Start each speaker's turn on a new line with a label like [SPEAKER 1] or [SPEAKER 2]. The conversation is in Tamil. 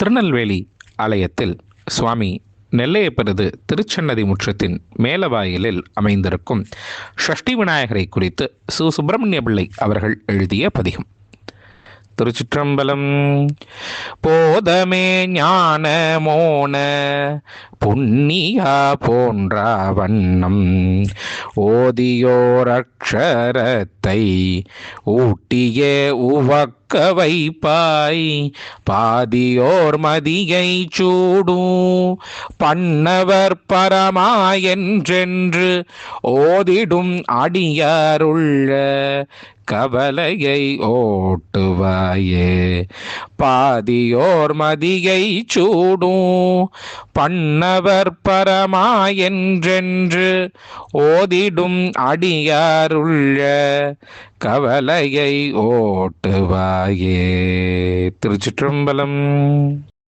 [SPEAKER 1] திருநெல்வேலி ஆலயத்தில் சுவாமி நெல்லையப்பரது திருச்சன்னதி முற்றத்தின் மேலவாயிலில் அமைந்திருக்கும் ஷஷ்டி விநாயகரை குறித்து சு சுப்பிரமணிய பிள்ளை அவர்கள் எழுதிய பதிகம். திருச்சிற்றம்பலம். போதமே ஞான மோன புண்ணியா போன்ற வண்ணம். ஓதியோரக்ஷரத்தை ஊட்டிய உவக்க வைப்பாய். பாதியோர் மதியை சூடும் பண்ணவர் பரமாயென்றென்று ஓதிடும் அடியாருள்ள கவலையை ஓட்டுவார். ஓட்டுவாயே பாதியோர் மதியை சூடும். பண்ணவர் பரமா என்றென்று ஓதிடும் அடியாருள்ள கவலையை ஓட்டுவாயே. திருச்சிற்றம்பலம்.